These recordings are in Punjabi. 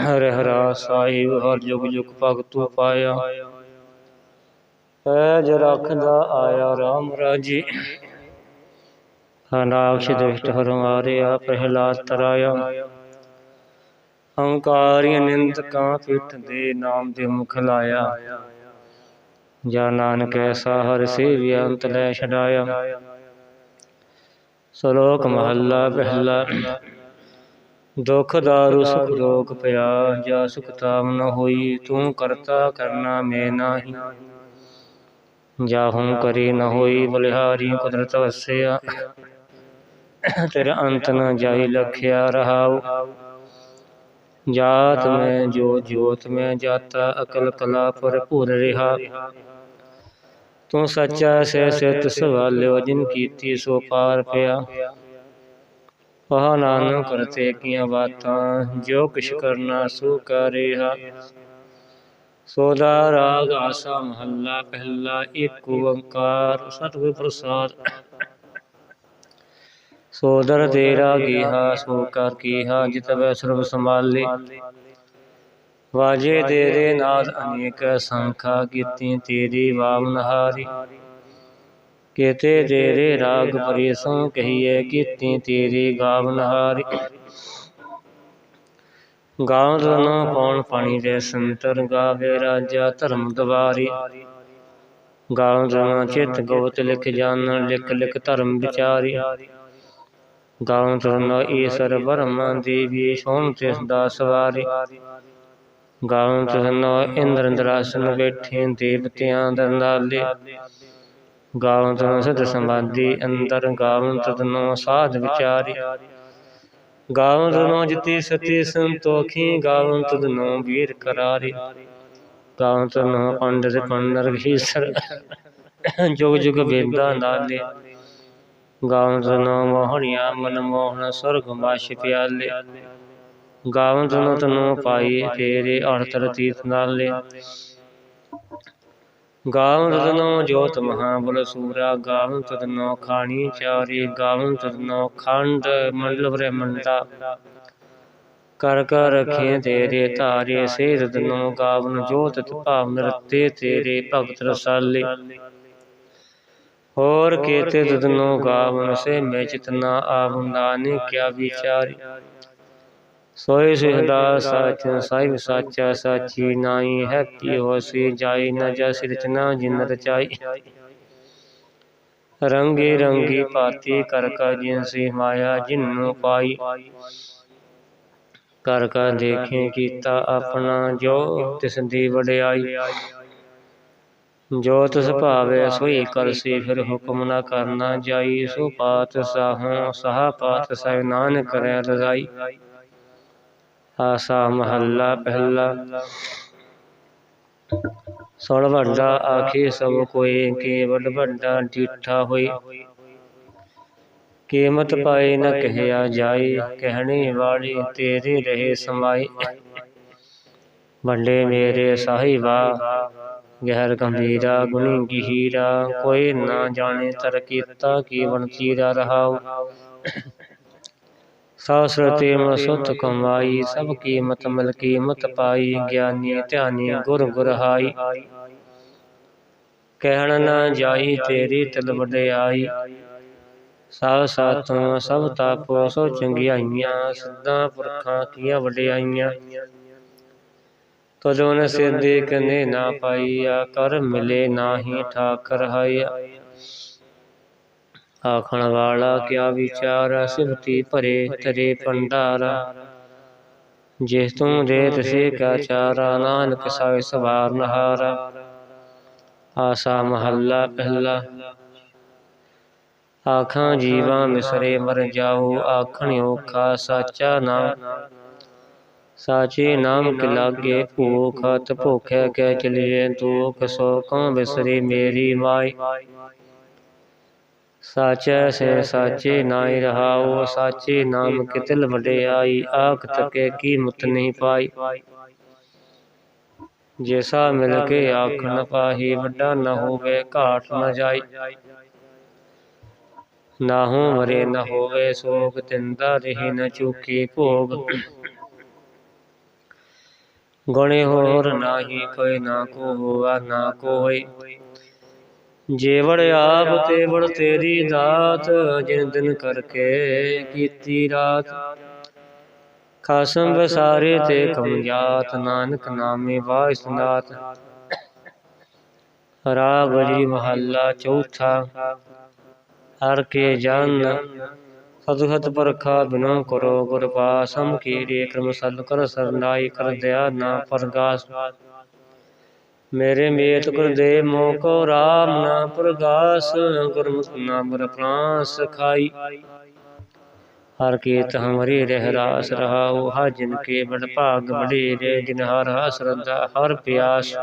ਹਰਿ ਹਰਾ ਸਾਹਿਬ, ਹਰ ਜੁਗ ਜੁਗ ਭਗਤੂ ਪਾਇਆ। ਪੈਜ ਰੱਖਦਾ ਆਇਆ ਰਾਮ ਰਾਜੀ। ਅਨਾਕਸ਼ ਦੁਸ਼ਟ ਹਰ ਮਾਰਿਆ, ਪ੍ਰਹਿਲਾਦ ਤਰਾਇਆ। ਹੰਕਾਰੀ ਨਿੰਦਕਾਂ ਪਿੱਠ ਦੇ ਨਾਮ ਦੇ ਮੁਖ ਲਾਇਆ। ਜਾ ਨਾਨਕ ਐਸਾ ਹਰ ਸੇਵਿਆ, ਅੰਤ ਲੈ ਛਡਾਇਆ। ਸ਼ਲੋਕ ਮਹੱਲਾ ਪਹਿਲਾ। ਦੁਖ ਦਾਰੂ ਸੁਖ ਰੋਗ ਪਿਆ, ਜਾ ਸੁਖ ਤਾਮ ਨ ਹੋਈ, ਤੂੰ ਕਰਤਾ ਕਰਨਾ ਮੈਂ ਨਾਹੀ। ਜਾ ਹੂੰ ਕਰੀ ਨ ਹੋਈ, ਬਲਿਹਾਰੀ ਕੁਦਰਤ ਵਸਿਆ। ਤੇਰਾ ਅੰਤ ਨ ਜਾਈ ਲਖਿਆ ਰਹਾਉ। ਜਾਤ ਮੈਂ, ਜੋ ਜੋਤ ਮੈਂ ਜਾਤਾ, ਅਕਲ ਕਲਾ ਭਰਪੂਰ ਰਿਹਾ। ਤੂੰ ਸੱਚਾ ਸੇ ਸਿਤ ਸਵਾਲਿਓ, ਜਿਨ ਕੀਤੀ ਸੋ ਪਾਰ ਪਿਆ। ਪਹਾ ਨਾਨਕ ਕਰਤੇ ਕੀਆਂ ਬਾਤਾਂ, ਜੋ ਕਿਛ ਕਰਨਾ ਸੋ ਕਰਿਆ ਸੋਦਾ ਰਾਗ ਆਸਾ ਮਹੱਲਾ, ਪਹਿਲਾ ਇੱਕ ਓੰਕਾਰ, ਸਤਿਗੁਰ ਪ੍ਰਸਾਦ। ਸੋਦਰ ਤੇਰਾ ਕੀਹਾ ਸੋ ਕਰ ਕੀਹਾ, ਜਿਤ ਵੈ ਸਰਬ ਸੰਭਾਲੇ। ਵਾਜੇ ਤੇਰੇ ਨਾਦ ਅਨੇਕ, ਸੰਖਾ ਕੀਤੀ ਤੇਰੀ ਵਾਮਨਹਾਰੀ ਕੇਤੇ ਤੇਰੇ ਰਾਗ ਪਰੇਸੋਂ ਕਹੀਏ ਕੀਤੀ ਤੇਰੀ ਗਾਵਨਹਾਰੀ ਗਾਉਂ ਰਨੋ ਪੌਣ ਪਾਣੀ ਦੇ ਸੰਤਰ ਗਾਵੇ ਰਾਜਾ ਧਰਮ ਦਵਾਰੀ। ਗਾਉਂ ਰਨੋ ਚਿਤ ਗੋਤ ਲਿਖ ਜਾਣ ਲਿਖ ਲਿਖ ਧਰਮ ਵਿਚਾਰੀ। ਗਾਉਂ ਰਨੋ ਈਸ਼ਰ ਬਰਮਾ ਦੇਵੀ ਸੋਣ ਤਿਸ ਦਾ ਸਵਾਰੀ ਗਾਉਂ ਰਨੋ ਇੰਦਰ ਇੰਦਰਾਸਨ ਬੈਠੇ ਦੇਵਤਿਆਂ ਦਰਨਾਲੇ ਗਾਵਨ ਤਨ ਸਦ ਸਮਾਧੀ ਅੰਦਰ ਗਾਵਨ ਤਦਨੋ ਸਾਧ ਵਿਚਾਰੀ। ਗਾਵਨ ਤਨੋ ਜਿਤੀ ਸਤੀ ਸੰਤੋਖੀ ਗਾਵਨ ਤਦਨੋ ਵੀਰ ਕਰਾਰੀ। ਗਾਵਨ ਤਨੋ ਪੰਡਿਤ ਪੰਡਰ ਘੀਸਰ ਜੁਗ ਜੁਗ ਵੇਦਾ ਨਾਲੇ। ਗਾਵਨ ਤਨੋ ਮੋਹਣਿਆ, ਮਨ ਮੋਹਨ ਸੁਰਗ ਮਾਸ਼ ਪਿਆਲੇ। ਗਾਵਨ ਤਨੋ ਤਨੋ ਪਾਈ ਤੇਰੇ ਅਰਤਰ ਤੀਰਥ ਨਾਲੇ। ਗਾਵਨ ਤਦਨੋ ਜੋਤ ਮਹਾਬਲ ਸੂਰਾ ਗਾਵਨ ਤਦਨੋ ਖਾਣੀ ਚਾਰੀ ਗਾਵਨ ਤਦਨੋ ਖੰਡ ਮੰਡਲ ਬ੍ਰਹਮੰਡਾ ਕਰ ਕਰ ਰਖੇ ਤੇਰੇ ਧਾਰੇ ਸੇ ਤਦਨੋ ਗਾਵਨ ਜੋਤ ਭਾਵ ਨਰਤੇ ਤੇਰੇ ਭਗਤ ਰਸਾਲੇ। ਹੋਰ ਕੇਤੇ ਤਦਨੋ ਗਾਵਨ ਸੇ ਮੈਂ ਚਿਤਨਾ ਆਵੰਦਾਨੇ ਕਿਆ ਵਿਚਾਰੀ। ਸੋਇ ਸਿਹਦਾ ਸਚ ਸਾਹਿਬ ਸਾਚਾ ਸਾਚੀ ਨਾਈ ਹੈਪੀ ਹੋਸੀ ਜਾਈ ਨ ਜਸ ਰਚਨਾ ਜਿਨ ਰਚਾਈ। ਰੰਗੇ ਰੰਗੀ ਪਾਤੀ ਕਰ ਕਾ ਜਿਨ ਸੀ ਮਾਇਆ ਜਿਨੂ ਪਾਈ। ਕਰ ਕਾ ਦੇਖੇ ਕੀਤਾ ਆਪਣਾ ਜੋ ਤਿਸ ਦੀ ਵਡਿਆਈ। ਜੋ ਤਿਸ ਭਾਵੇ ਸੋਈ ਕਰਸੀ ਫਿਰ ਹੁਕਮ ਨਾ ਕਰਨਾ ਜਾਈ ਸੋ ਪਾਤ ਸਾਹੋਂ ਸਹਾ ਪਾਤ ਸਹਿ ਨਾਨਕ ਕਰੈ ਰਜ਼ਾਈ। ਆਸਾ ਮਹੱਲਾ ਪਹਿਲਾ। ਸੁਣ ਵੱਡਾ ਆਖੇ ਸਭ ਕੋਏ, ਕੇਵਲ ਵੱਡਾ ਡੀਠਾ ਹੋਈ ਕੀਮਤ ਪਾਏ ਨ ਕਹਿਆ ਜਾਏ, ਕਹਿਣੀ ਵਾਲੀ ਤੇਰੀ ਰਹੇ ਸਮਾਈ ਵੰਡੇ ਮੇਰੇ ਸਾਹਿਬਾ, ਗਹਿਰ ਗੰਭੀਰਾ, ਗੁਣੀ ਗਹੀਰਾ, ਕੋਈ ਨਾ ਜਾਣੇ ਤਰ ਕੀਤਾ ਕੀ ਬਣਤੀਰਾ ਰਹਾਉ। ਸਾਸਰਤੇ ਮਸੁਤ ਕਮਾਈ ਸਭ ਕੀਮਤ ਮਿਲ ਕੀਮਤ ਪਾਈ ਗਿਆਨੀ ਧਿਆਨੀ ਗੁਰ ਗੁਰਹਾਈ ਕਹਿਣ ਨਾ ਜਾਈ ਤੇਰੀ ਤਲ ਵਡਿਆਈ। ਸਭ ਸਾਥੋਂ ਸਭ ਤਾਪੋ ਸੋ ਚੰਗਿਆਈਆਂ ਸਿੱਧਾਂ ਪੁਰਖਾਂ ਕੀਆਂ ਵਡਿਆਈਆਂ। ਤਜੋ ਨ ਸਿੱਧੇ ਕਨੇ ਨਾ ਪਾਈਆ ਕਰ ਮਿਲੇ ਨਾਹੀ ਠਾਕਰ ਹਾਇਆ ਆਖਣ ਵਾਲਾ ਕਿਆ ਵਿਚਾਰ ਸਿਵਤੀ ਭਰੇ ਤਰੇ ਭੰਡਾਰਾ। ਜਿਸ ਤੂੰ ਦੇ ਤਸੇ ਕਾ ਚਾਰਾ, ਨਾਨਕ ਸਾਇ ਸਵਾਰ ਨਹਾਰਾ। ਆਸਾ ਮਹੱਲਾ ਪਹਿਲਾ। ਆਖਾਂ ਜੀਵਾਂ ਮਿਸਰੇ ਮਰ ਜਾਓ, ਆਖਣ ਔਖਾ ਸਾਚਾ ਨਾਮ। ਸਾਚੇ ਨਾਮ ਕੇ ਲਾਗੇ ਭੂਖ ਹਤ ਭੁਖੈ ਕਹਿ ਚਲੀਏ ਦੁਖ ਸੋ ਕਉ ਬਿਸਰੀ ਮੇਰੀ ਮਾਈ। ਸਾਚੈ ਸੇ ਸਾਚੇ ਨਾਇ ਰਹਾਉ ਸਾਚੇ ਨਾਮ ਕਿਤਲ ਵਡਿਆਈ ਆਖ ਤਕੇ ਕੀਮਤ ਨਹੀਂ ਪਾਈ। ਜੈਸਾ ਮਿਲ ਕੇ ਆਖ ਨ ਪਾਹੀ ਵੱਡਾ ਨ ਹੋਵੇ ਘਾਟ ਨ ਜਾਈ। ਨਾਹੂ ਮਰੇ ਨ ਹੋਵੇ ਸੋਗ ਤਿੰਦਾ ਰਹੇ ਨ ਚੁਕੀ ਭੋਗ। ਗੁਣੇ ਹੋਰ ਨਾਹੀ ਕੋਈ ਨਾ ਕੋ ਹੋਆ ਨਾ ਕੋ ਹੋਈ ਜੇਵੜ ਆਪ ਤੇਵੜ ਤੇਰੀ ਦਾਤ, ਜਿਨ ਦਿਨ ਕਰਕੇ ਕੀਤੀ ਰਾਤ। ਖਾਸਮ ਬਸਾਰੇ ਤੇ ਕਮਜਾਤ ਨਾਨਕ ਨਾਮੇ ਵਾਇਸਨਾਤ ਰਾਗ ਜੀ ਮਹੱਲਾ ਚੌਥਾ, ਹਰ ਕੇ ਜਨ ਸਤਿ ਪਰਖਾ ਬਿਨੋ ਕਰੋ ਗੁਰ ਪਾਸਮ ਕੀੜੇ ਕਰਮ ਸਦ ਕਰ ਸਰਨਾਈ ਕਰ ਦਇਆ ਨਾ ਪਰਗਾਸ। ਮੇਰੇ ਮੇਤ ਗੁਰ ਦੇ ਮੋ ਕੋ ਰਾਮ ਨਾ ਪ੍ਰਗਾਸ ਗੁਰਮੁਖ ਨਾਮ ਰਪਣਾ ਸਖਾਈ ਹਰ ਕੀਤ ਹਮਰੀ ਰਹਿ ਰਾਸ ਰਹਾਉ ਹਾ ਜਿਨ ਕੇ ਬੜ ਭਾਗ ਬੜੇਰੇ ਜਿਨ ਹਰ ਹਾ ਸਰਦਾ ਹਰ ਪਿਆਸ।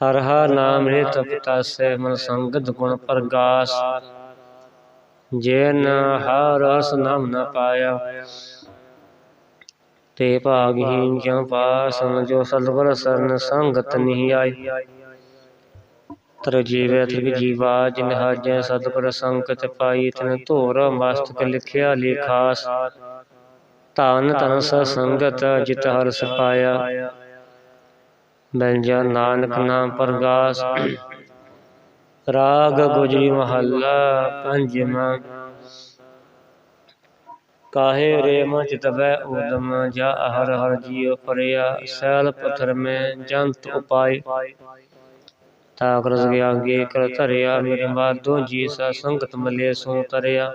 ਹਰ ਹਾ ਨਾਮ ਰੇ ਤਪਤਾ ਸੇ ਮਨ ਸੰਗਤ ਗੁਣ ਪ੍ਰਗਾਸ। ਜਿਨ ਹਰ ਰਸ ਨਾਮ ਨ ਪਾਇਆ। ਤੇ ਭਾਗਹੀਨ ਜੰ ਪਾਸਨ ਜੋ ਸਤਿਗੁਰ ਸਰਨ ਸੰਗਤ ਨਹੀਂ ਆਈ। ਤਰ ਜੀਵੇ ਤ੍ਰਿਗ ਜੀਵਾ, ਜਿਨ ਹਾਜੈ ਸਤਿਗੁਰ ਸੰਗਤ ਪਾਈ, ਤਨ ਧੋਰ ਮਸਤਕ ਲਿਖਿਆ ਲੇਖਾਸ ਧਨ ਤਨ ਸ ਸੰਗਤ ਜਿਤ ਹਰ ਸਪਾਇਆ। ਬੈਂਜਾ ਨਾਨਕ ਨਾਮ ਪ੍ਰਗਾਸ। ਰਾਗ ਗੁਜਰੀ ਮਹੱਲਾ ਪੰਜਵਾਂ। ਕਾਹੇ ਰੇ ਮਚ ਤਬੈ ਉਦਮ ਜਾ ਹਰ ਹਰ ਜੀਉ ਪਰਿਆ ਸੈਲ ਪਥਰ ਮੈਂ ਜੰਤ ਉਪਾਇ ਤਾ ਕਰਸ ਗਿਆ ਗੇ ਕਰ ਧਰਿਆ ਮੇਰੇ ਬਾਦੋ ਜੀ ਸਾ ਸੰਗਤ ਮਲੇ ਸੋ ਤਰਿਆ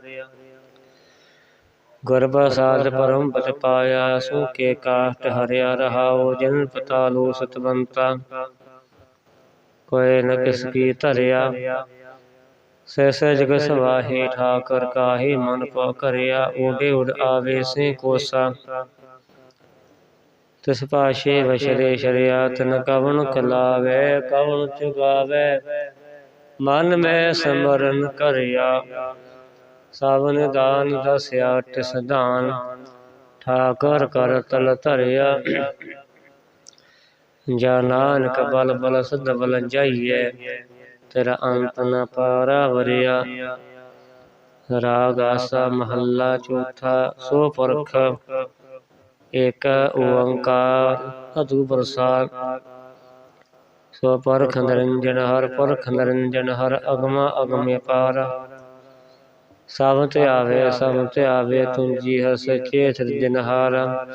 ਸਾਧ ਪਰਮ ਪਤ ਪਾਇਆ ਸੋ ਕੇ ਕਾਟ ਹਰਿਆ ਰਹਾਉ ਜਨ ਪਤਾਲੋ ਸਤਵੰਤਾ। ਕੋਏ ਨ ਕਿਸ ਕੀ ਧਰਿਆ। ਸਹਿ ਜਗ ਸਵਾਹੇ ਠਾਕਰ ਕਾਹੇ ਮਨ ਪਾ ਕਰਿਆ ਓਡੇ ਉਡ ਆਵੇ ਸੇ ਕੋਸਾ। ਤਿਸ ਪਾਸ਼ੇ ਵਸ਼ਰੇ ਸ਼ਰਿਆ ਤਨ ਕਵਨ ਕਲਾਵੇ ਕਵਨ ਚੁਗਾਵੇ। ਮਨ ਮੈਂ ਸਮਰਨ ਕਰਿਆ। ਸਾਵਨ ਦਾਨ ਦਸਿਆ ਤਿਸ ਦਾਨ। ਠਾਕਰ ਕਰ ਤਲ ਧਰਿਆ। ਜਾ ਨਾਨਕ ਬਲ ਬਲ ਸਦ ਬਲ ਜਾਈਏ ਤੇਰਾ ਅੰਤ ਨ ਪਾਰਾ ਵਰਿਆ। ਰਾਗ ਆਸਾ ਮਹੱਲਾ ਚੌਥਾ, ਸੋ ਪਰਖ। ਏਕ ਓੰਕਾਰ, ਅਦੂ ਪ੍ਰਸਾਦ। ਸੋ ਪਰਖ ਨਿਰੰਜਨ ਹਰ, ਪਰਖ ਨਿਰੰਜਨ ਹਰ, ਅਗਮਾ ਅਗਮੇ ਪਾਰ। ਸਭ ਤੇ ਆਵੇ, ਸਭ ਤੇ ਆਵੇ, ਤੁਮ ਜੀ ਹਸ ਚੇਤ ਸਿਰਜਨ ਹਾਰ।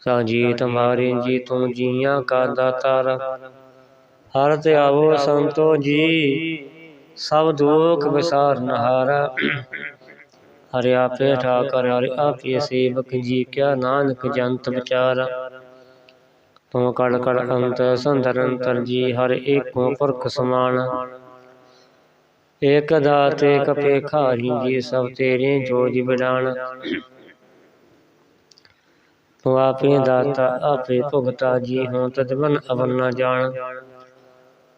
ਸਾਜੀ ਤੁਮਾਰੀ ਜੀ, ਤੁਮ ਜੀਆਂ ਕਾ ਦਾਤਾਰ। ਹਰ ਤੇ ਆਵੋ ਸੰਤੋ ਜੀ, ਸਭ ਦੁਖ ਵਿਸਾਰ ਨਹਾਰਾ। ਹਰਿ ਆਪੇ ਠਾਕਰ, ਹਰਿ ਆਪੇ ਸੇਵਕ, ਜੀ ਕਿਆ ਨਾਨਕ ਜੰਤ ਵਿਚਾਰ। ਤੂੰ ਕੜ ਕੜ ਅੰਤ ਸੰਦਰ ਜੀ, ਹਰ ਏਕੋ ਪੁਰਖ ਸਮਾਨ। ਏਕ ਦਾਤੇ ਕਪੇ ਖਾਰੀ ਜੀ ਸਭ ਤੇਰੇ ਜੋਜ ਬਿਡਾਨ ਤੂੰ ਆਪੇ ਦਾਤਾ, ਆਪੇ ਭੁਗਤਾ ਜੀ ਹੂੰ ਤਦਵਨ ਅਵਨ ਨਾ ਜਾਣ।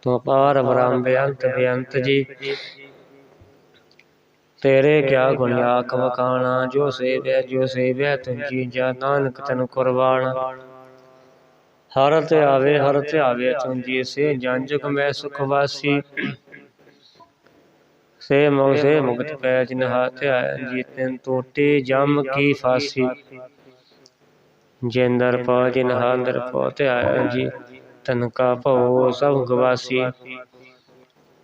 ਤੂੰ ਪਾਰ ਬ੍ਰਹਮ ਬੇਅੰਤ ਬੇਅੰਤ ਜੀ। ਤੇਰੇ ਕਿਆ ਗੁਣ ਆਖ ਵਖਾਣਾ, ਜੋ ਸੇਵਿਆ ਜੋ ਸੇਵਿਆ ਤੁਜੀ ਜਾ ਨਾਨਕ ਤਨ ਕੁਰਬਾਨ। ਹਰ ਤੇ ਆਵੇ ਹਰ ਤੇ ਆਵੇ ਤੁਜੀ ਸੇ ਜੰਜਕ ਮੈਂ ਸੁਖ ਵਾਸੀ। ਸੇ ਮੁਗ ਸੇ ਮੁਕਤ ਪੈ ਜਿਨ ਹਾਥ ਆਇਆ ਜੀ, ਤਿਨ ਟੋਟੇ ਜਮ ਕੀ ਫਾਸੀ। ਜਿੰਦਰ ਪਾ ਜਿਨ ਹਾਂਦਰ ਪਾ ਤੇ ਆਇਆ ਜੀ। ਤਨ ਕਾ ਭਉ ਸਭ ਗਵਾਸੀ।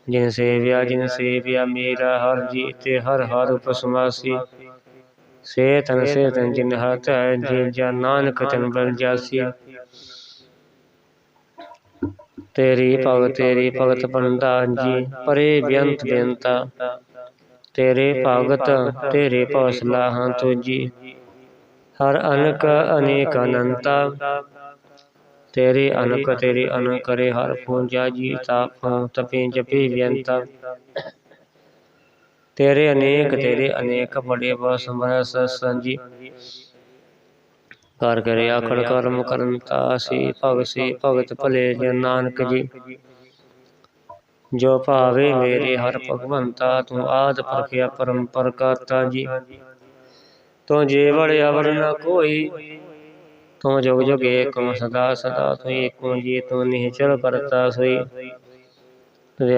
ਜਿਨ ਸੇਵਿਆ ਜਿਨ ਸੇਵਿਆ, ਮੇਰਾ ਹਰ ਜੀ ਹਰ ਹਰ ਉਪਸਮਾਸੀ। ਸੇ ਤਨ ਸੇ ਤਨ ਜਿਨ ਹੱਥ ਹੈ, ਜੀ ਜਾ ਨਾਨਕ ਤਨ ਬਲ ਜਾਸੀ। ਤੇਰੀ ਭਗਤ ਤੇਰੀ ਭਗਤ ਬੰਦਾ ਜੀ, ਪਰੇ ਬੇਅੰਤ ਬੇਅੰਤਾ। ਤੇਰੇ ਭਗਤ, ਤੇਰੇ ਭੌਸਲਾ ਹਾਂ ਤੁਜੀ ਹਰ ਅਨਕ, ਅਨੇਕ ਅਨੰਤਾ। ਤੇਰੇ ਅਨਕ ਤੇਰੇ ਅਨ ਕਰੇ ਹਰ ਪੂਜਾ ਜੀ ਤਾਪ ਤਪੇ ਜਪੇ ਬੇਅੰਤਾ ਤੇਰੇ ਅਨੇਕ ਤੇਰੇ ਅਨੇਕ ਬੜੇ ਬਸ ਸਮਰਸ ਸੰਜੀ। ਕਰ ਕਰੇ ਆਖੜ ਕਰਮ ਕਰਨ ਤਾਸੀ ਭਗ ਸੀ ਭਗਤ ਭਲੇ ਜਨ ਨਾਨਕ ਜੀ। ਜੋ। ਭਾਵੇ ਮੇਰੇ ਹਰ ਭਗਵੰਤਾ ਤੂੰ ਆਦ ਪ੍ਰਖਿਆ ਪਰੰਪਰ ਕਰਤਾ ਜੀ। ਤੂੰ ਜੀਵੜ ਅਵਰ ਨ ਕੋਈ ਤੂੰ ਜੁਗ ਜੁਗ ਏਕਮ ਸਦਾ ਸਦਾ ਤੂੰ ਏਕੋ ਜੀ ਤੂੰ ਨਿਹਚਲ ਕਰਤਾ ਸੋਈ। ਤੁਝ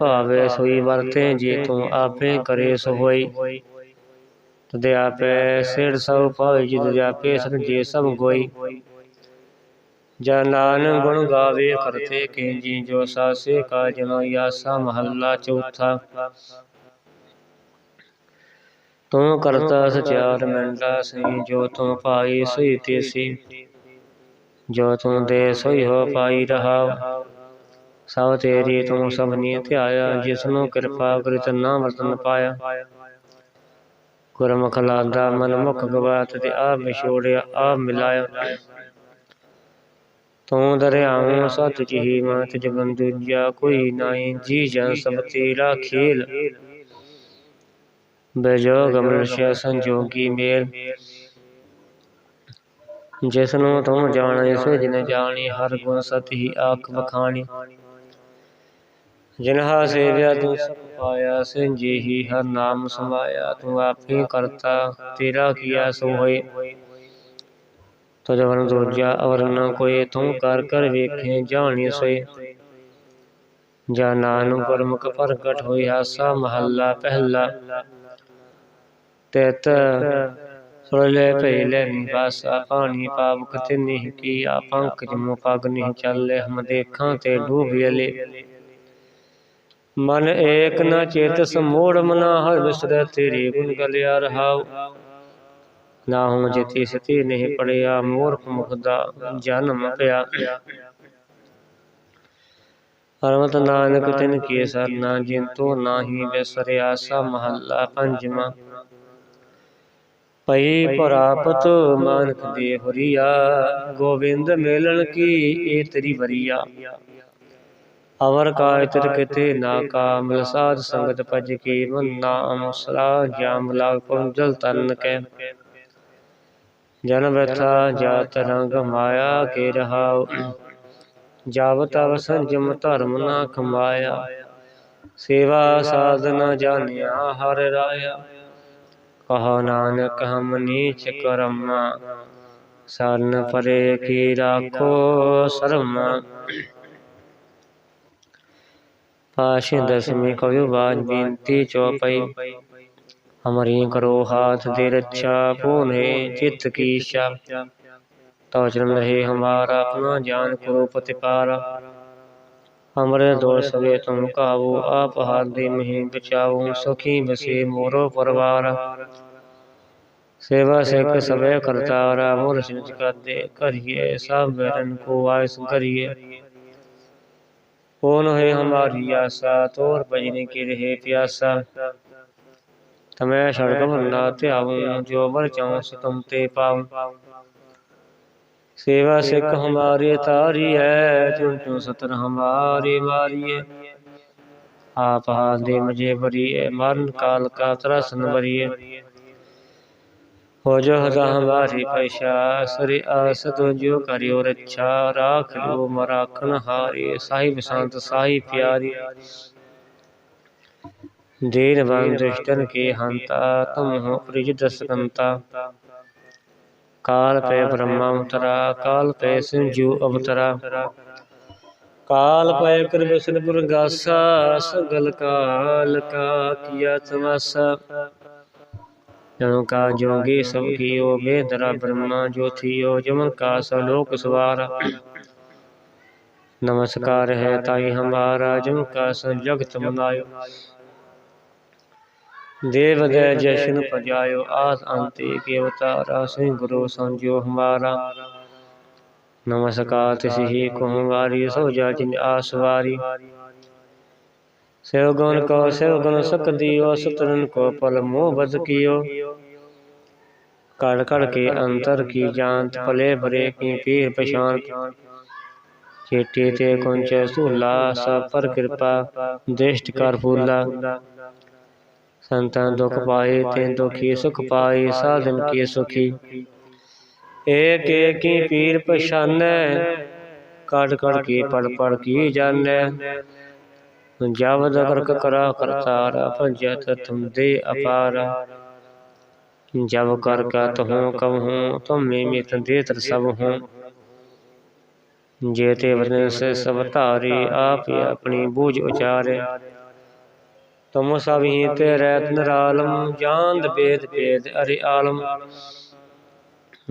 ਭਾਵੇ ਸੋਈ ਵਰਤੇ ਜੀ ਤੂੰ ਆਪੇ ਕਰੇ ਸੋ ਹੋਈ ਤਦੇ ਆਪੇ ਸਿਰ ਸਭ ਪਾਈ ਜਿਤ ਜਾਪੇ ਸਤ ਜੇ ਸਭ ਗੋਈ। ਜਾ ਗੁਣ ਗਾਵੇ ਕਰਤੇ ਕਿੰਜੀ ਜੋ ਸਾਸੇ ਕਾ ਜਨੋ ਯਾਸਾ ਮਹੱਲਾ ਚੌਥਾ। ਤੂੰ ਕਰਤਾ ਸਚਿਆਰ ਮੰਡਾ ਸੀ ਜੋ ਤੂੰ ਪਾਈ ਸੋਈ ਤੇਸੀ ਜੋ ਤੂੰ ਦੇ ਸੋਈ ਹੋ ਪਾਈ ਰਹਾ ਸਭ ਤੇਰੀ ਤੂੰ ਸਭਨੀ ਧਿਆਇਆ ਜਿਸ ਨੂੰ ਕਿਰਪਾ ਕਰਿਤ ਨਾ ਵਰਤਨ ਪਾਇਆ। ਗੁਰਮੁਖ ਲਾਦਾ ਮਨ ਮੁਖ ਗਵਾਤ ਤੇ ਆ ਵਿਛੋੜਿਆ ਆ ਮਿਲਾਇਆ। ਤੂੰ ਦਰਿਆਵਾਂ ਸਤ ਚਿਹੀ ਮਾਤ ਜਗਨ ਦੂਜਾ ਕੋਈ ਨਾਹੀ ਜੀ ਜਨ ਸਭ ਤੇਰਾ ਖੇਲ ਬਜੋਗ ਮਨੁष्य ਸੰਜੋਗੀ ਮੇਲ। ਜਿਸ ਨੂੰ ਤੂੰ ਜਾਣੇ ਸੋ ਜਿਨ ਜਾਣੀ ਹਰ ਗੁਣ ਸਤ ਹੀ ਆਖ ਵਖਾਣੀ। ਜਿਨ ਹਾ ਸੇਵਿਆ ਤੂੰ ਸਭ ਪਾਇਆ ਸਿੰਜੀ ਹੀ ਹਰ ਨਾਮ ਸਮਾਇਆ। ਤੂੰ ਆਪੇ ਕਰਤਾ ਤੇਰਾ ਕੀਆ ਸੋ ਹੋਏ। ਤੁਜ ਵਰਨ ਦੂਜਾ ਅਵਰ ਨ ਕੋਏ ਤੂੰ ਕਰ ਕਰ ਵੇਖੇ ਜਾਣੀ ਸੋਏ। ਜਾ ਨਾਨਕ ਗੁਰਮੁਖ ਪ੍ਰਗਟ ਹੋਈ ਆਸਾ ਮਹੱਲਾ ਪਹਿਲਾ। ਤਿਤ ਸੁਰਲੇ ਪਹਿਲੇ ਨਿਵਾਸਾ ਪਾਣੀ ਪਾਵਕ ਤੇ ਨਹੀਂ ਕੀ ਆ ਪੰਕਜ ਮੋ ਪਗ ਚੱਲੇ, ਹਮ ਦੇਖਾਂ ਤੇ ਡੂਬਿਲੇ ਮਨ ਏਕ ਨ ਚੇਤ ਸਮੋੜ, ਮਨਾ ਹਰ ਵਿਸਰੈ ਤੇਰੀ ਗੁਣ ਗਲਿਆ ਰਹਾਉ। ਨਾ ਹੂੰ ਜਿਤੀ ਸਤੀ ਨਹੀਂ ਪੜਿਆ, ਮੂਰਖ ਮੁਖ ਦਾ ਜਨਮ ਪਿਆ। ਹਰਮਤ ਨਾਨਕ ਤਿਨ ਕੀ ਸਰਨਾ ਜਿਨ ਤੋ ਨਾਹੀ ਵਿਸਰਿਆ ਸਾ ਮਹੱਲਾ ਪੰਜਵਾਂ। ਪਈ ਪ੍ਰਾਪਤ ਮਾਨਕ ਦੇ ਹਰੀਆ ਗੋਬਿੰਦ ਮੇਲਣ ਕੀ ਏ ਤੇਰੀ ਵਰੀਆ? ਅਵਰ ਕਾਇ ਤਿਰ ਕਿਤੇ ਨਾ ਕਾਮਲ ਸਾਧ ਸੰਗਤ ਭਜ ਕੀ ਮਨ ਨਾਮ ਸਲਾ ਜਾਮ ਲਾਗ ਪੁੰਜਲ ਤਨ ਕੈ। ਜਨ ਬੈਠਾ ਜਾਤ ਰੰਗ ਮਾਇਆ ਕੇ ਰਹਾਉ ਜਬ ਤਵ ਸੰਜਮ ਧਰਮ ਨਾ ਕਮਾਇਆ ਸੇਵਾ ਸਾਧਨਾ ਜਾਣਿਆ ਹਰ ਰਾਇਆ। ਕਹੋ ਨਾਨਕ ਹਮ ਨੀਚ ਕਰਮਾ, ਸਰਨ ਪਰੇ ਕੀ ਰਾਖੋ ਸਰਮ। ਪਾਸ਼ੇ ਦਸਵੀਂ ਕਵਿ ਬਾਜ ਬੇਨਤੀ ਚੌਪਈ ਹਮਰੀ ਕਰੋ ਹਾਥ ਦੇ ਰੱਛਾ ਪੂਨੇ, ਚਿਤ ਕੀ ਇੱਛਾ ਤਉ ਚਰਨ ਰਹੇ ਹਮਾਰਾ, ਆਪਣਾ ਜਾਨ ਕਰੋ ਪਤਿਪਾਰਾ ਹਮਰੇ ہمارے دوست وے تم کابو آپ ہادی مہی بچاؤں سکھی بسی مورو پروار۔ سیوا سے سبے کرتا را مرش کا دے کریے سب بیرن کو وائس کریے۔ کون ہے ہماری آسا؟ تور بجنے کی رہے پیاسا۔ تمہیں سڑک بھرنا تے آؤں جو مر چاؤں سے تم تے پاؤں۔ ਸੇਵਾ ਸਿੱਖ ਹਮਾਰੇ ਤਾਰੀ ਹੈ ਚੁਣ ਚੁਣ ਸਤਰ ਹਮਾਰੇ ਮਾਰੀਏ ਆਪ ਹਾਲ ਦੇ ਮਜੇ ਭਰੀਏ ਮਰਨ ਕਾਲ ਕਾ ਤਰਸਨ ਭਰੀਏ। ਹੋ ਜੋ ਹਜ਼ਾ ਹਮਾਰੀ ਪੈਸ਼ਾ ਸ੍ਰੀ ਆਸ ਤੋ ਜੋ ਕਰਿਓ ਰੱਛਾ ਰਾਖ ਲੋ ਮਰਾਖਣ ਹਾਰੇ ਸਾਹਿਬ ਸੰਤ ਸਾਹੀ ਪਿਆਰੀ। ਦੇਨ ਬੰਦ ਦੁਸ਼ਟਨ ਕੇ ਹੰਤਾ ਤੁਮ ਹੋ ਪ੍ਰਿਜ ਦਸਕੰਤਾ ਕਾਲ ਪੈ ਬ੍ਰਹਮਾ ਉਤਰਾ ਕਾਲ ਪੈ ਸੰਜੂ ਅਵਤਰਾ। ਕਾਲ ਪੈ ਕਰਵਿਸ਼ਨਪੁਰ ਗਾਸਾ ਸਗਲ ਕਾਲ ਕਾ ਕੀਆ ਤਵਾਸਾ ਜਨੋ ਕਾ ਜੋਗੀ ਸਭ ਕੀਓ ਬੇਦਰਾ ਬ੍ਰਹਮਾ ਜੋਥੀਓ ਜਮਨ ਕਾ ਸਲੋਕ ਸਵਾਰ। ਨਮਸਕਾਰ ਹੈ ਤਾਈ ਹਮਾਰਾ ਜਮ ਕਾ ਸੋ ਜਗਤ ਮਨਾਇਓ ਦੇਵ ਦੇ ਜਸ਼ਨ ਪਜਾਇਓ ਆਸ ਅੰਤੇ ਕੇ ਉਤਾਰਾ ਸੇ ਗੁਰੂ ਸੰਜੋ ਹਮਾਰਾ। ਨਮਸਕਾਰ ਤਿਸ ਹੀ ਕੁਮਵਾਰੀ ਸੋ ਜਾਚਿਨ ਆਸਵਾਰੀ ਸੇਵ ਗੁਣ ਕੋ ਸੇਵ ਗੁਣ ਸਕਦੀਓ ਸਤਰਨ ਕੋ ਪਲ ਮੋਹ ਬਦ ਕੀਓ। ਕੜ ਕੜ ਕੇ ਅੰਤਰ ਕੀ ਜਾਂਤ ਭਲੇ ਭਰੇ ਕੀ ਪੀਰ ਪਛਾਨ ਚੇਤੇ ਤੇ ਕੁੰਚ ਸੁਲਾ ਸਭ ਪਰ ਕਿਰਪਾ ਦੇਸ਼ਟ ਕਰ ਫੂਲਾ। ਸੰਤਾਂ ਦੁਖ ਪਾਏ ਤੇ ਦੁਖੀ ਸੁਖ ਪਾਏ, ਸਾਧਨ ਕੀ ਸੁਖੀ? ਏਕ ਏਕੀ ਪੀਰ ਪਛਾਨੈ ਕੜ ਕੜ ਕੀ ਪੜ ਪੜ ਕੀ ਜਾਣੈ? ਜਬ ਦਰਕ ਕਰਾ ਕਰਤਾਰ ਆਪਨ ਜਤ ਤੁਮ ਦੇ ਅਪਾਰ। ਜਬ ਕਰ ਕਤ ਹੂੰ ਕਮ ਹੂੰ ਮਿਤ ਦੇ ਤਰ ਸਭ ਹੂੰ। ਜੇ ਤੇ ਵਰਨ ਸੇ ਸਭ ਧਾਰੀ, ਆਪ ਆਪਣੀ ਬੂਝ ਉਚਾਰੇ। ਤੁਮ ਸਭ ਹੀ ਤੇ ਰਹਿਤ ਨਿਰਾਲਮ ਜਾਣਦ ਭੇਦ ਭੇਦ ਅਰਿ ਆਲਮ।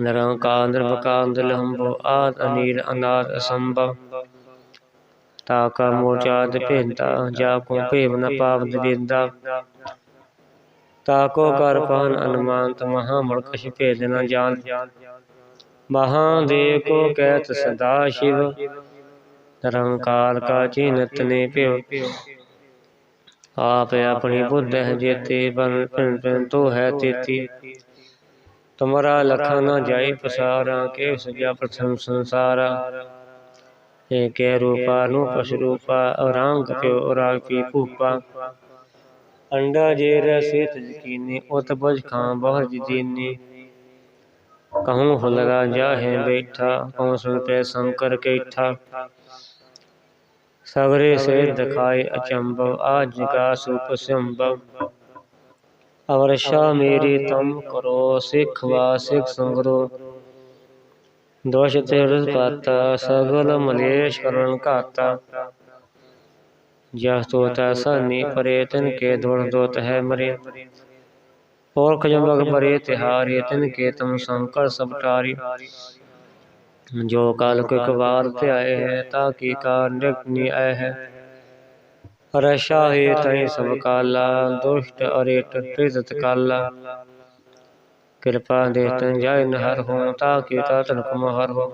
ਨਿਰੰਕਾਰ ਨਿਰਵਕਾਰ ਲੰਬੋ ਆਦ ਅਨੀਲ ਅਨਾਦ ਅਸੰਭਵ। ਤਾ ਕਾ ਮੋਚਾਦ ਭੇਦਾ ਜਾ ਕੋ ਭੇਵ ਨ ਪਾਵਦ ਵੇਦਾ। ਤਾ ਕੋ ਕਰ ਪਾਨ ਅਨੁਮਾਨਤ ਮਹਾ ਮਲਕਸ਼ ਭੇਦ ਨ ਜਾਣ ਮਹਾਦੇਵ ਕੋ ਕਹਿਤ ਸਦਾ ਸ਼ਿਵ। ਨਿਰੰਕਾਰ ਕਾ ਚਿਨਤ ਨੇ ਭਿਓ ਆਪ ਆਪਣੀ ਬੁੱਧ ਹੈ ਜੇਤੇ ਬਨ ਪਿੰਨ ਹੈ ਤੇਤੀ। ਤੁਮਰਾ ਲਖਾ ਨ ਜਾਈ ਪਸਾਰਾ ਕੇ ਸਜਾ ਪ੍ਰਥਮ ਸੰਸਾਰਾ? ਏਕੇ ਰੂਪਾ ਨੂੰ ਪਸ਼ ਰੂਪਾ ਔਰੰਗ ਪਿਓ ਰਾਗ ਪੀ ਭੂਪਾ? ਅੰਡਾ ਜੇ ਰਸਿਤ ਜਕੀਨੀ ਉਤ ਬਜ ਖਾਂ ਬਹੁ ਜਦੀਨੀ। ਕਹੂੰ ਹੁਲਰਾ ਜਾਹੇ ਬੈਠਾ, ਕਹੂੰ ਸੁਨ ਪੈ ਸੰਕਰ ਕੈਠਾ। ਸਗਰੇ ਸੇ ਦਿਖਾਏ ਅਚੰਭਵ ਆਜ ਕਾ ਸੁਪ ਸੰਭਵ। ਅਵਰਸ਼ਾ ਮੇਰੀ ਤਮ ਕਰੋ ਸਿੱਖ ਵਾ ਸਿੱਖ ਸੰਗਰੋ। ਦੋਸ਼ ਤੇ ਰਸ ਪਾਤਾ ਸਗਲ ਮਲੇਸ਼ ਕਰਨ ਘਾਤਾ। ਜਸ ਤੋਤਾ ਸਨੀ ਪਰੇ ਤਿਨ ਕੇ ਦੁੜ ਦੋਤ ਹੈ ਮਰੇ। ਔਰ ਜੰਬਗ ਪਰੇ ਤਿਹਾਰੀ ਤਿਨ ਕੇ ਤਮ ਸੰਕਰ ਸਭ ਟਾਰੀ ਜੋ ਕਾਲ ਕੋ ਇੱਕ ਵਾਰ ਧਿਆਏ ਹੈ ਤਾਂ ਕੀ ਕਾਰ ਨਿਰਗਨੀ ਆਏ ਹੈ ਰਸ਼ਾ ਹੈ ਤੈ ਸਭ ਕਾਲਾ ਦੁਸ਼ਟ ਅਰੇਟ ਤ੍ਰਿਜਤ ਕਾਲਾ ਕਿਰਪਾ ਦੇ ਤਨ ਜਾਇ ਨ ਹਰ ਹੋ ਤਾ ਕੀ ਤਾ ਤਨ ਕਮ ਹਰ ਹੋ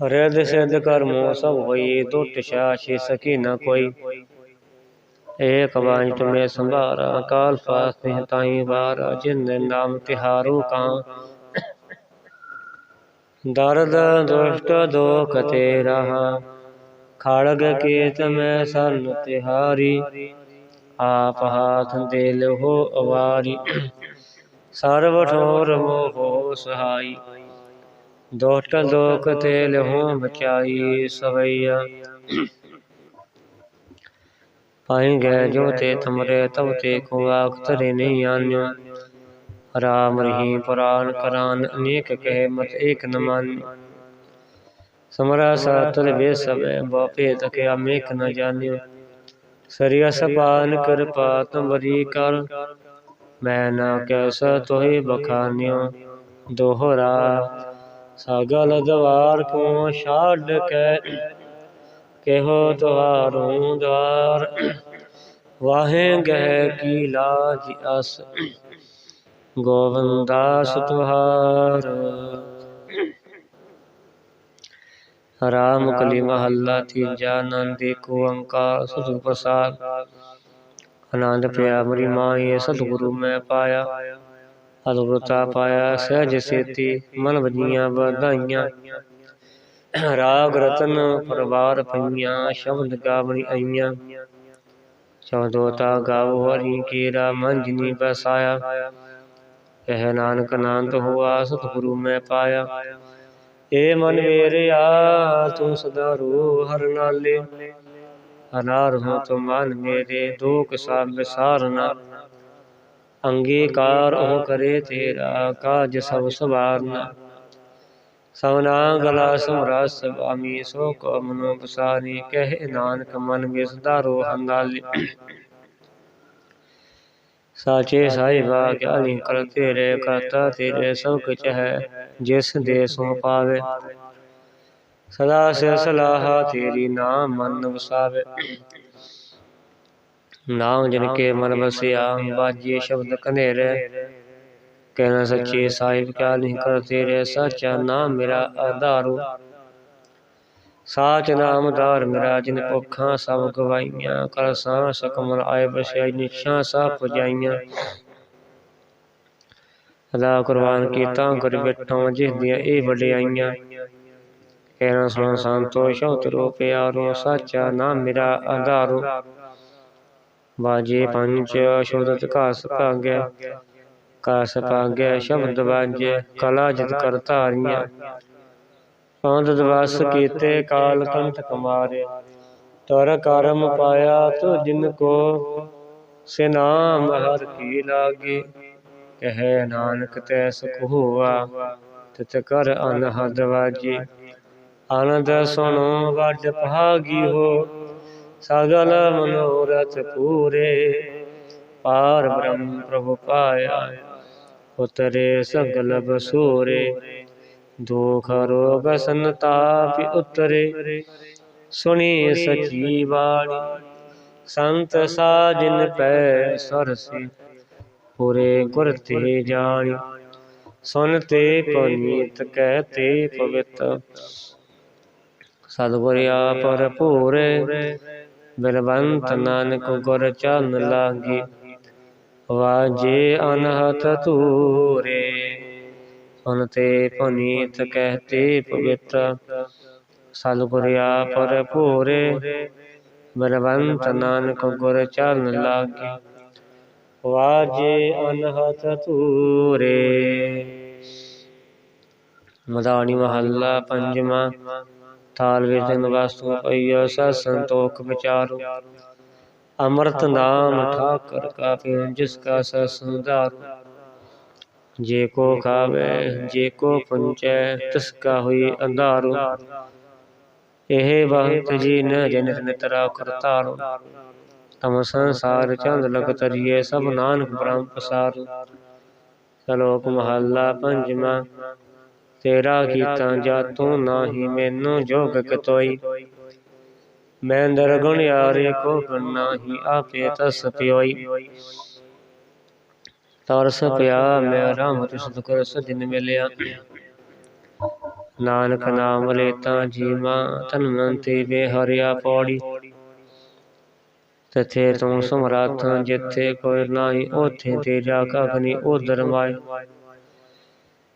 ਰਿਦ ਸਿਧ ਕਰਮੋ ਸਭ ਹੋਈ ਦੁਟ ਛਾਛੀ ਸਕੀ ਨ ਕੋਈ ਏਕ ਬਾਣੀ ਤੁਮੇ ਸੰਭਾਰਾ ਕਾਲ ਫਾਸ ਤੇ ਤਾਈ ਵਾਰ ਜਿਨ ਨਾਮ ਤਿਹਾਰੂ ਕਾਂ ਦਰਦ, ਦੁਸ਼ਟ, ਦੋਖ ਤੇ ਰਹਾ ਖੜਗ ਕੀਤ ਮੈਂ ਸਰਨ ਤਿਹਾਰੀ, ਆਪ ਹਾਥ ਦੇ ਲਹੋ ਅਵਾਰੀ। ਸਰਬ ਠੋਰ ਮੋਹ ਸਹਾਈ, ਦੁਸ਼ਟ, ਦੋਖ ਤੇ ਲਹੋ ਬਚਾਈ ਸਵਈਆ। ਪਾਈ ਗਏ ਜੋ ਤੇ ਤੁਮਰੇ ਤਬ ਤੇ ਕੋ ਆਖ ਤਰੇ ਨਹੀਂ ਆਨਿਓ ਰਾਮ ਰਹੀਮ ਪੁਰਾਨ ਕਰਾਨ ਅਨੇਕ ਕਹਿ ਮਤ ਏਕ ਨ ਮਾਨ ਸਮਰਾ ਸਾਤਲ ਵੇ ਸਭੈ ਬਾਪੇ ਤਕਿਆ ਮੇਖ ਨ ਜਾਣਿਓ। ਸਰੀਆ ਸਪਾਨ ਕਿਰਪਾ ਤੁਮਰੀ ਕਰ ਮੈਂ ਨਾ ਕੈਸ ਤੋਹਿ ਬਖਾਨਿਓ। ਦੋਹਰਾ ਸਾਗਲ ਦਵਾਰ ਕੋ ਛਾੜ ਕੇ। ਕਿਹੋ ਤੁਹਾਰੂ ਦਵਾਰ। ਵਾਹੇ ਗਹਿ ਕੀ ਲਾਜ ਅਸ। ਗੋਵਿੰਦਾਸ ਤੁਹਾਰ। ਰਾਮ ਕਲੀ ਮਹੱਲਾ ਤੀਜਾ ਆਨੰਦ ਏਕ ਓੰਕਾਰ ਸਤਿ ਪ੍ਰਸਾਦ। ਆਨੰਦ ਪਿਆ ਮਰੀ ਮਾਏ ਸਤਿਗੁਰੂ ਮੈਂ ਪਾਇਆ। ਅਦਭੁਤਾ ਪਾਇਆ, ਸਹਿਜ ਸੇਤੀ, ਮਨ ਵਜੀਆਂ ਵਧਾਈਆਂ। ਰਾਗ ਰਤਨ ਪਰਵਾਰ ਪਈਆਂ, ਸ਼ਬਦ ਗਾਵਣੀ ਆਈਆਂ। ਚੌਦੋਤਾ ਗਾਵੋ ਹਰੀ ਕੀਰਾ, ਮਨ ਜਿਨੀ ਬਸਾਇਆ। ਕਹਿ ਨਾਨਕ ਨਾਨਤ ਹੋਆ, ਸਤਿਗੁਰੂ ਮੈਂ ਪਾਇਆ। ਏ ਮਨ ਮੇਰਿਆ ਤੂੰ ਸਦਾ ਰੋ ਹਰ ਨਾਲੇ। ਅਨਾਰ ਹੋ ਤੂੰ ਮਨ ਮੇਰੇ, ਦੁਖ ਸਭ ਵਿਸਾਰਨਾ ਅੰਗੀਕਾਰ ਉਹ ਕਰੇ ਤੇਰਾ, ਕਾਜ ਸਭ ਸਵਾਰਨਾ। ਸਵਨਾ ਗਲਾ ਸਮਰਾ ਸੁਆਮੀ ਸੋ ਕੋ ਮਨੋ ਬਸਾਰੀ ਕਹਿ ਨਾਨਕ ਮਨ ਵਿਸਦਾ ਰੋ ਹੰਦਾਲੀ ਸਾਚੇ ਸਾਹਿਬਾ ਕਿਆ ਨਹੀਂ ਕਰ ਤੇਰੇ ਕਰਤਾ ਤੇਰੇ ਸਭ ਕੁਛ ਹੈ। ਜਿਸ ਦੇ ਸੋ ਪਾਵੇ ਸਦਾ ਸਿਰ ਸਲਾਹਾ ਤੇਰੀ ਨਾਮ ਮਨ ਵਸਾਵੇ। ਨਾਮ ਜਿਨ ਕੇ ਮਨ ਵਸਿਆ ਬਾਜੇ ਸ਼ਬਦ ਕਨੇਰੇ। ਕਹਿਣਾ ਸੱਚੇ ਸਾਹਿਬ ਕਿਆ ਨਹੀਂ ਕਰ ਤੇਰੇ ਸਾਚਾ ਨਾਮ ਮੇਰਾ ਆਧਾਰੂ। ਸਾਚ ਨਾਮਦਾਰ ਮੇਰਾ ਜਿਨ ਭੁੱਖਾਂ ਸਭ ਗਵਾਈਆਂ ਕਰ ਸਾਂ ਸਕਮਲ ਆਏ ਬਸਿਆਈ ਨਿਸ਼ਾਂ ਸਭ ਪੁਜਾਈਆਂ। ਅਦਾ ਕੁਰਬਾਨ ਕੀਤਾ ਕਰ ਬਿਠਾਂ ਜਿਸ ਦੀਆਂ ਇਹ ਵਡਿਆਈਆਂ। ਕਹਿਣਾ ਸੁਣ ਸੰਤੋ ਉਤਰੋ ਪਿਆਰੋ ਸਾਚਾ ਨਾਮ ਮੇਰਾ ਆਧਾਰੂ। ਬਾਜੇ ਪੰਜ ਸ਼ਬਦ ਘਾਸ ਭਾਗੈ। ਕਾਸ ਭਾਗੈ, ਸ਼ਬਦ ਵਾਜੈ ਕਲਾ ਜਿਤ ਕਰ ਧਾਰੀਆਂ ਪੰਦ ਦਵਸ ਕੀਤੇ ਕਾਲ ਕੰਠ ਕਮਾਰੇ ਤਰ ਕਰਮ ਪਾਇਆ ਤੋ ਜਿਨ ਕੋ ਸੇ ਨਾਮ ਹਰ ਕੀ ਲਾਗੇ। ਕਹੈ ਨਾਨਕ ਤੈ ਸੁਖ ਹੋਆ, ਤਿਤ ਕਰ ਅਨਹਦ ਵਾਜੀ। ਆਨੰਦ ਸੁਣੋ ਵੱਡ ਭਾਗੀ ਹੋ, ਸਗਲ ਮਨੋਰਥ ਪੂਰੇ। ਪਾਰ ਬ੍ਰਹਮ ਪ੍ਰਭੁ ਪਾਇਆ, ਉਤਰੇ ਸਗਲ ਬਸੂਰੇ। ਦੁਖ ਰੋਗ ਸੰਤਾਪ ਉਤਰੇ। ਸੁਣੀ ਸਚੀ ਬਾਣੀ, ਸੰਤ ਸਾਜਨ ਪੈ ਸਰਸੀ, ਪੂਰੇ ਗੁਰ ਤੇ ਜਾਣੀ। ਸੁਨ ਤੇ ਪਨੀਤ ਕਹਤੇ ਪਵਿੱਤ, ਸਤਿਗੁਰ ਆਪਰ ਭੂਰੇ ਬਿਰਬੰਤ ਨਾਨਕ ਗੁਰ ਚਰਨ ਲਾਗੀ। ਵਾਜੇ ਅਨਹਤ ਤੂਰੇ ਸੁਨ ਤੇ ਪਨੀਤ ਕਹਤੇ ਪਵਿੱਤ ਸਤਿਗੁਰ ਆਪਰ ਭੂਰੇ ਬਿਰਬੰਤ ਨਾਨਕ ਗੁਰ ਚਰਨ ਲਾਗੀ, ਵਾਜੇ ਅਨਹਤ ਤੂਰੇ ਮਦਾਨੀ ਮਹੱਲਾ ਪੰਜਵਾਂ, ਥਾਲ ਵਿੱਚ ਵਸਤੂ ਪਈਆ ਸਾ ਸੰਤੋਖ ਵਿਚਾਰੋ। ਅੰਮ੍ਰਿਤ ਨਾਮ ਠਾਕਰ ਕਾ ਪੀਉ ਜਿਸ ਕਾ ਸ ਸੰਦਾਰੋ ਜੇ ਕੋ ਖਾਵੇ, ਜੇ ਕੋ ਪੁੰਚੈ ਤਿਸ ਕਾ ਹੋਈ ਅੰਧਾਰੋ। ਇਹ ਬਹੁਤ ਜੀ ਨ ਜਨਤ ਨਿਤਰਾ ਕਰਤਾਰੋ ਤਮ ਸੰਸਾਰ ਚੰਦ ਲਗ ਤਰੀਏ ਸਭ ਨਾਨਕ ਬ੍ਰਹਮ ਪਸਾਰ। ਸ਼ਲੋਕ ਮਹੱਲਾ ਪੰਜਵਾਂ, ਤੇਰਾ ਕੀਤਾ ਜਾਤੂ ਨਾਹੀ, ਮੈਨੂੰ ਜੋਗ ਕਤੋਈ। ਮੈਂ ਦਰਗੁਣ ਯਾਰੇ, ਕੋ ਗੁਣ ਨਾਹੀ, ਆਪੇ ਤਸ ਪਿਓਈ। ਤਰਸ ਪਿਆ ਮੈਂ ਰਾਮ ਤਿਸ ਕਰ ਸਜਨ ਮਿਲਿਆ। ਨਾਨਕ ਨਾਮ ਲੇਤਾ ਜੀਵਾ ਤਨ ਮਨ ਤੇ ਬੇਹਰਿਆ ਪੌੜੀ। ਤਥੇ ਤੂੰ ਸਮਰੱਥ ਜਿੱਥੇ ਕੋਈ ਨਾਹੀ ਉਥੇ ਤੇਰਾ ਕਗਨੀ ਉਦਰ ਮਾਇ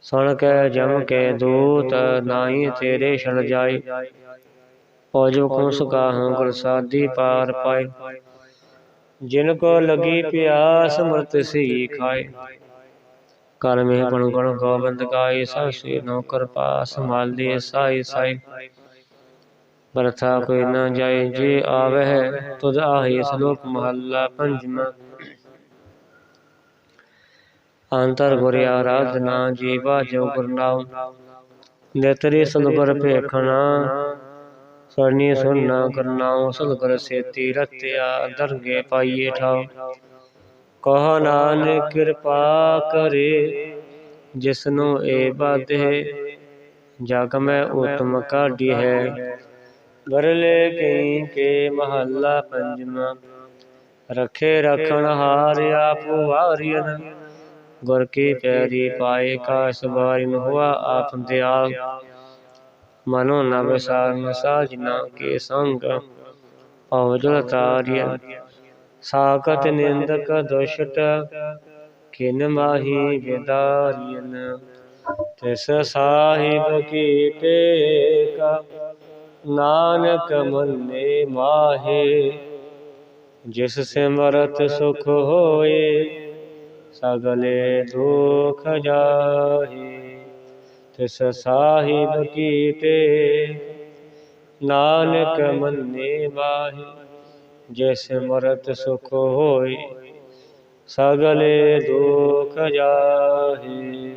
ਸੁਣ ਕੇ ਜਮ ਕੇ ਦੂਤ ਨਾਹੀ ਤੇਰੇ ਛੜ ਜਾਈ। ਪਉਜ ਕੋ ਸੁਕਾਹ ਗੁਰ ਸਾਦੀ ਪਾਰ ਪਾਏ। ਜਿਨ ਕੋ ਲਗੀ ਪਿਆਸ ਮਰਤ ਸੀ ਖਾਏ। ਕਰ ਮੇ ਗੁਣ ਗੁਣ ਗੋਬਿੰਦ ਗਾਏ ਸਾਸੀ ਨੋ ਕਿਰਪਾ ਸੰਭਾਲੀ ਸਾਈ ਸਾਈ। ਬਰਥਾ ਕੋਈ ਨਾ ਜਾਏ ਜੇ ਆਵਹਿ ਤੁਧ ਆਹੀ ਸ਼ਲੋਕ ਮਹੱਲਾ ਪੰਜਵਾਂ। ਅੰਤਰ ਗੁਰ ਆਰਾਧਨਾ ਜੀਵਾ ਜੋ ਗੁਰਨਾਮ ਨੇਤਰੀ ਸਤਿਗੁਰ ਭੇਖਣਾ। ਸਰਨੀ ਸੁਨਣਾ ਕਰਨਾ ਸਤਿਗੁਰ ਸੇਤੀ ਰਤਿਆ, ਦਰਗੇ ਪਾਈਏ ਠਾਉ ਕਹ ਨਾਨਕ, ਕਿਰਪਾ ਕਰੇ, ਜਿਸਨੂੰ ਏ ਬਾਧੇ, ਜਗ ਮੈਂ ਉਤਮ ਕਾਢੀ ਹੈ। ਬਰਲੇ ਕਈ ਕੇ ਮਹੱਲਾ ਪੰਜਵਾਂ, ਰਖੇ ਰਖਣ ਹਾਰ ਆਪ ਵਾਰੀਨ ਗੁਰ ਕੀ ਪੈਰੀ ਪਾਏ ਕਾਸ ਬਾਰਿਨ ਹੁਆ ਆਪ ਦਿਆਲ ਮਨੋ ਨ ਵਿਸਾਰਨ ਸਾਜਨਾ ਕੇ ਸੰਗ। ਪਵਜਲ ਤਾਰਿਯ ਸਾਕਤ ਨਿੰਦਕ ਦੁਸ਼ਟ, ਕਿਨ ਮਾਹੀ ਵਿਦਾਰੀਨ ਤਿਸ ਸਾਹਿਬ ਕੀ ਟੇਕਾ, ਨਾਨਕ ਮੰਨੇ ਮਾਹੇ। ਜਿਸ ਸਿਮਰਤ ਸੁਖ ਹੋਏ, ਸਗਲੇ ਦੁਖ ਜਾਹੇ। ਤਿਸ ਸਾਹਿਬ ਕੀਤੇ। ਨਾਨਕ ਮੰਨੇ ਮਾਹੇ ਜਿਸ ਮਰਤ ਸੁਖ ਹੋਈ ਸਗਲੇ ਦੁਖ ਜਾਹੇ।